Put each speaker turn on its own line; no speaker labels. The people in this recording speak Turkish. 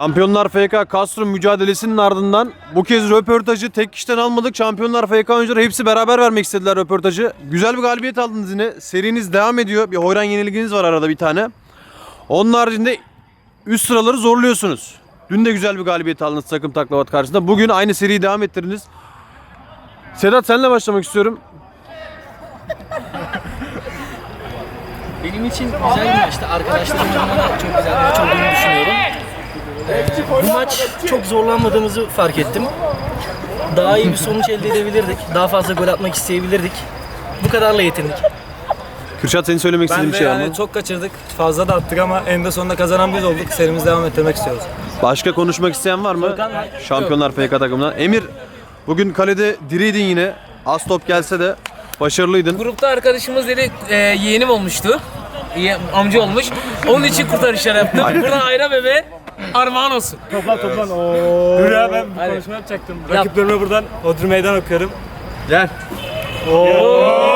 Şampiyonlar FK Castro mücadelesinin ardından bu kez röportajı tek kişiden almadık. Şampiyonlar FK oyuncuları hepsi beraber vermek istediler röportajı. Güzel bir galibiyet aldınız yine. Seriniz devam ediyor. Bir hoyran yenilginiz var arada bir tane. Onun haricinde üst sıraları zorluyorsunuz. Dün de güzel bir galibiyet aldınız takım taklavat karşısında. Bugün aynı seriyi devam ettirdiniz. Sedat senle başlamak istiyorum.
Benim için güzel bir maçtı. Arkadaşlarımın adına çok güzel bir maç olduğunu düşünüyorum. Ee, bu maç çok zorlanmadığımızı fark ettim. Daha iyi bir sonuç elde edebilirdik. Daha fazla gol atmak isteyebilirdik. Bu kadarla yetindik.
Kürşat senin söylemek istediğin
Ben
bir
de
şey var
yani
mı?
çok kaçırdık. Fazla da attık ama eninde sonunda kazanan biz olduk. Serimizi devam ettirmek istiyoruz.
Başka konuşmak isteyen var mı?
Var.
Şampiyonlar FK takımından. Emir bugün kalede diriydin yine. Az top gelse de başarılıydın.
Grupta arkadaşımız dedi e, yeğenim olmuştu. Amca olmuş. Onun için kurtarışlar yaptım. Buradan Ayra bebe armağan olsun.
Dur ya ben bir konuşma yapacaktım. Rakiplerime buradan Odri Meydan okuyorum. Gel. Oo.